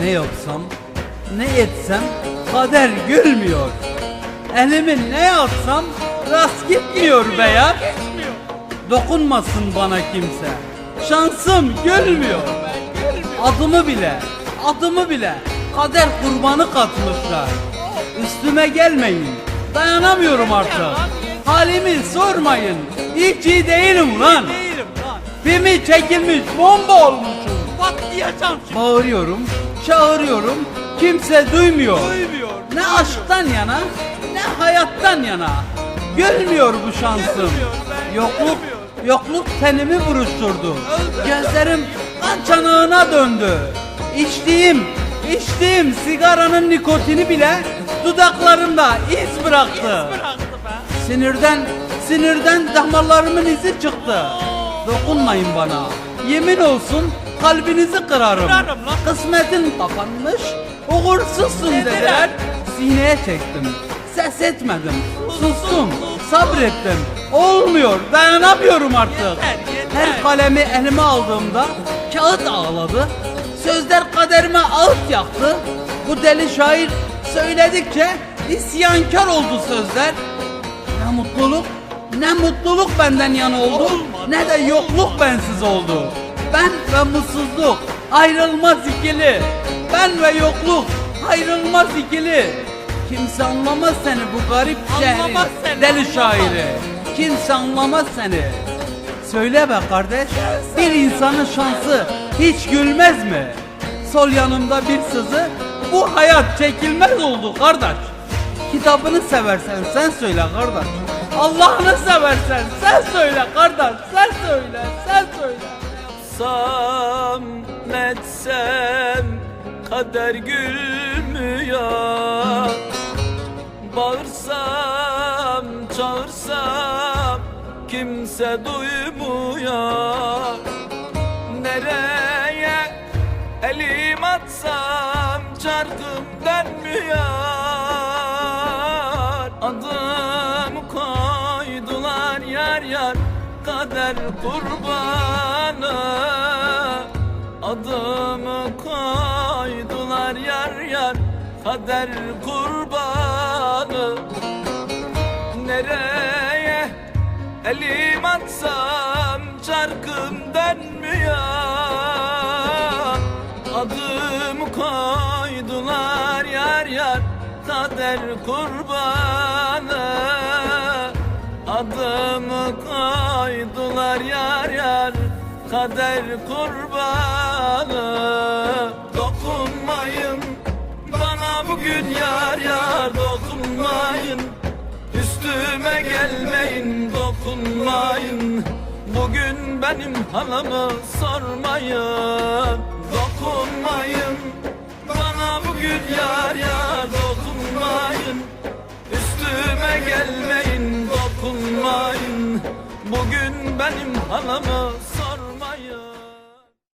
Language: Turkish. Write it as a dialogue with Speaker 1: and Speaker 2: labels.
Speaker 1: Ne yapsam, ne etsem kader gülmüyor. Elimi ne atsam rast gitmiyor be ya. Dokunmasın bana kimse. Şansım gülmüyor. Adımı bile, adımı bile kader kurbanı katmışlar. Üstüme gelmeyin. Dayanamıyorum artık. Halimi sormayın. Hiç iyi değilim lan. Pimi çekilmiş bomba olmuşum.
Speaker 2: Patlayacağım şimdi.
Speaker 1: Bağırıyorum, çağırıyorum. Kimse duymuyor.
Speaker 2: Duymuyor.
Speaker 1: Ne aşktan yana, ne hayattan yana. Gülmüyor bu şansım. Yokluk, yokluk tenimi buruşturdu. Gözlerim kan çanağına döndü. İçtiğim, içtiğim sigaranın nikotini bile dudaklarımda iz bıraktı. Sinirden, sinirden damarlarımın izi çıktı. Dokunmayın bana. Yemin olsun kalbinizi kırarım.
Speaker 2: Kırarım lan.
Speaker 1: Kısmetin kapanmış, uğursuzsun
Speaker 2: Dediler.
Speaker 1: Sineye çektim. Ses etmedim. Sustum. Sabrettim. Olmuyor. Dayanamıyorum artık. Her kalemi elime aldığımda kağıt ağladı. Sözler kaderime ağıt yaktı. Bu deli şair söyledikçe isyankar oldu sözler. Ne mutluluk, ne mutluluk benden yana oldu, ne de yokluk bensiz oldu. Ben ve mutsuzluk ayrılmaz ikili. Ben ve yokluk ayrılmaz ikili. Kimse anlamaz seni bu garip şehrin
Speaker 2: seni,
Speaker 1: deli
Speaker 2: anlamaz.
Speaker 1: şairi. Kimse anlamaz seni. Söyle be kardeş, bir insanın şansı hiç gülmez mi? Sol yanımda bir sızı, bu hayat çekilmez oldu kardeş. Kitabını seversen sen söyle kardeş. Allah'ını seversen sen söyle kardeş. Sen söyle, sen söyle.
Speaker 2: Yapsam ne etsem kader gülmüyor Bağırsam çağırsam kimse duymuyor Nereye elim atsam çarkım dönmüyor yar yar kader kurbanı. Adımı koydular yar yar kader kurbanı. Nereye elim atsam çarkım dönmüyor. Adımı koydular yar yar kader kurbanı Adımı koydular yar yar kader kurbanı. Dokunmayın bana bugün yar yar dokunmayın. Üstüme gelmeyin dokunmayın. Bugün benim halamı sormayın. Dokunmayın bana bugün yar benim halamı